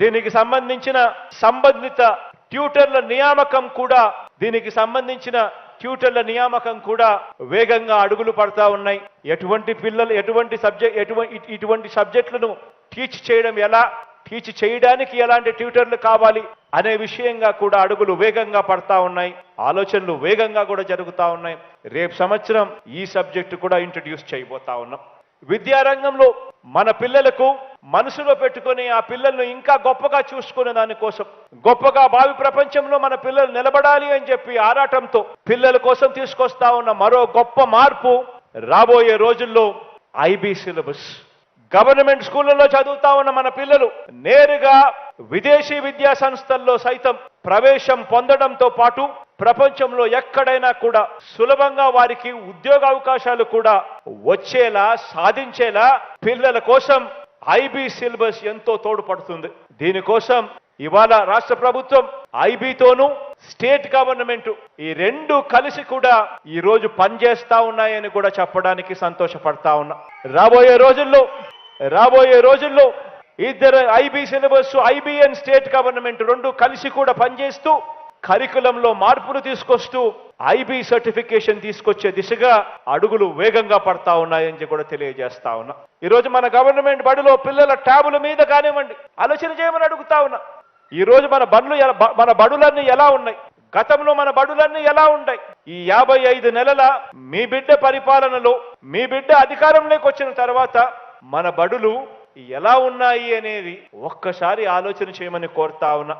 దీనికి సంబంధించిన సంబంధిత ట్యూటర్ల నియామకం కూడా దీనికి సంబంధించిన ట్యూటర్ల నియామకం కూడా వేగంగా అడుగులు పడతా ఉన్నాయి. ఎటువంటి పిల్లలు ఎటువంటి సబ్జెక్ట్ ఎటువంటి ఇటువంటి సబ్జెక్టులను టీచ్ చేయడం ఎలా టీచ్ చేయడానికి ఎలాంటి ట్యూటర్లు కావాలి అనే విషయంగా కూడా అడుగులు వేగంగా పడతా ఉన్నాయి. ఆలోచనలు వేగంగా కూడా జరుగుతూ ఉన్నాయి. రేపు సంవత్సరం ఈ సబ్జెక్టు కూడా ఇంట్రడ్యూస్ చేయబోతా ఉన్నాం. విద్యారంగంలో మన పిల్లలకు మనసులో పెట్టుకొని ఆ పిల్లలను ఇంకా గొప్పగా చూసుకునే దానికోసం గొప్పగా భావి ప్రపంచంలో మన పిల్లలు నిలబడాలి అని చెప్పి ఆరాటంతో పిల్లల కోసం తీసుకొస్తా ఉన్న మరో గొప్ప మార్పు రాబోయే రోజుల్లో ఐబీ సిలబస్. గవర్నమెంట్ స్కూళ్ళలో చదువుతా ఉన్న మన పిల్లలు నేరుగా విదేశీ విద్యా సంస్థల్లో సైతం ప్రవేశం పొందడంతో పాటు ప్రపంచంలో ఎక్కడైనా కూడా సులభంగా వారికి ఉద్యోగ అవకాశాలు కూడా వచ్చేలా సాధించేలా పిల్లల కోసం ఐబీ సిలబస్ ఎంతో తోడ్పడుతుంది. దీనికోసం ఇవాళ రాష్ట్ర ప్రభుత్వం ఐబీతోనూ స్టేట్ గవర్నమెంట్ ఈ రెండు కలిసి కూడా ఈ రోజు పనిచేస్తా ఉన్నాయని కూడా చెప్పడానికి సంతోషపడతా ఉన్నా. రాబోయే రోజుల్లో రాబోయే రోజుల్లో ఇద్దరు IB syllabus IB and state government రెండు కలిసి కూడా పనిచేస్తూ కరికులంలో మార్పులు తీసుకొస్తూ ఐబీ సర్టిఫికేషన్ తీసుకొచ్చే దిశగా అడుగులు వేగంగా పడతా ఉన్నాయని కూడా తెలియజేస్తా ఉన్నా. ఈరోజు మన గవర్నమెంట్ బడిలో పిల్లల ట్యాబుల మీద కానివ్వండి ఆలోచన చేయమని అడుగుతా ఉన్నా. ఈరోజు మన బండ్లు మన బడులన్నీ ఎలా ఉన్నాయి? గతంలో మన బడులన్నీ ఎలా ఉన్నాయి ఈ యాభై ఐదు నెలల మీ బిడ్డ పరిపాలనలో మీ బిడ్డ అధికారంలోకి వచ్చిన తర్వాత మన బడులు ఎలా ఉన్నాయి అనేది ఒక్కసారి ఆలోచన చేయమని కోరుతా ఉన్నా.